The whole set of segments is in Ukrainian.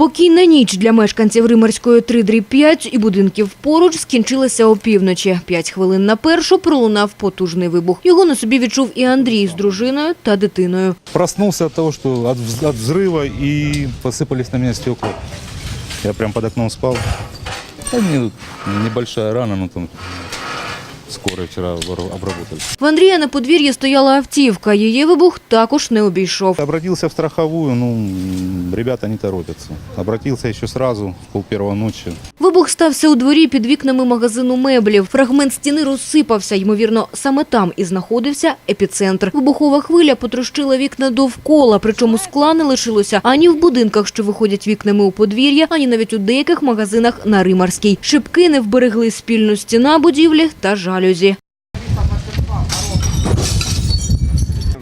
Спокійна ніч для мешканців Римарської 3 дріб 5 і будинків поруч скінчилася опівночі. П'ять хвилин на першу пролунав потужний вибух. Його на собі відчув і Андрій з дружиною та дитиною. Проснулся от того, что от, вз- от взрыва и посыпались на меня стекла. Я прям под окном. Да, мне небольшая рана, но там скорой вчера обра- обработали. В Андрія на подвір'ї стояла автівка. Її вибух також не обійшов. Обратился в страховую, ну, ребята не торопятся. Обратился еще сразу, в пол первого ночи. Вибух стався у дворі під вікнами магазину меблів. Фрагмент стіни розсипався. Ймовірно, саме там і знаходився епіцентр. Вибухова хвиля потрощила вікна довкола, причому скла не лишилося ані в будинках, що виходять вікнами у подвір'я, ані навіть у деяких магазинах на Римарській. Шипки не вберегли спільну стіна будівлі та жалюзі.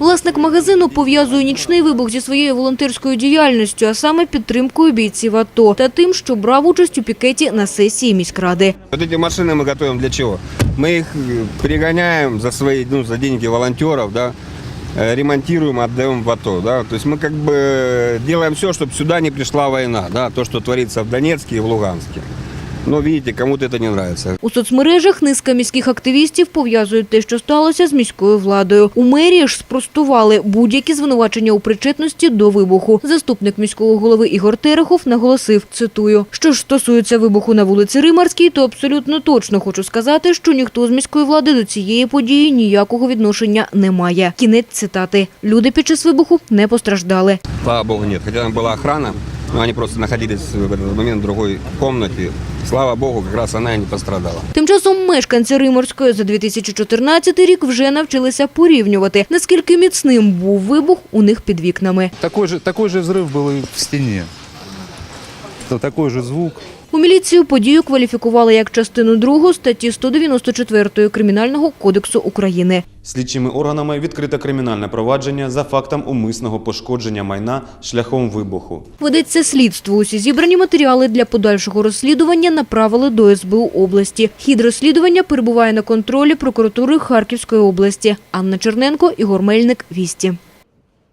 Власник магазину пов'язує нічний вибух зі своєю волонтерською діяльністю, а саме підтримкою бійців АТО та тим, що брав участь у пікеті на сесії міськради. Вот эти машины мы готовим для чего? Мы их э, перегоняем за свои, ну, за деньги волонтеров, да, э, ремонтируем, отдаем в АТО, да. То есть мы как бы делаем все, чтобы сюда не пришла война, да, то, что творится в Донецке и в Луганске. Но видите, кому-то это не нравится. У соцмережах низка міських активістів пов'язують те, що сталося з міською владою. У мерії ж спростували будь-які звинувачення у причетності до вибуху. Заступник міського голови Ігор Терехов наголосив, цитую, що ж стосується вибуху на вулиці Римарській, то абсолютно точно хочу сказати, що ніхто з міської влади до цієї події ніякого відношення не має. Кінець цитати. Люди під час вибуху не постраждали. Слава богу, нет. Хотя там была охрана, но они просто находились в этот момент в другой комнате. Слава богу, как раз она и не пострадала. Тим часом мешканці Риморської за 2014 рік вже навчилися порівнювати, наскільки міцним був вибух у них під вікнами. Такой же, такой же взрыв был и в стене. То Такой же звук. У міліцію подію кваліфікували як частину 2 статті 194 Кримінального кодексу України. Слідчими органами відкрито кримінальне провадження за фактом умисного пошкодження майна шляхом вибуху. Ведеться слідство. Усі зібрані матеріали для подальшого розслідування направили до СБУ області. Хід розслідування перебуває на контролі прокуратури Харківської області. Анна Черненко, Ігор Мельник, Вісті.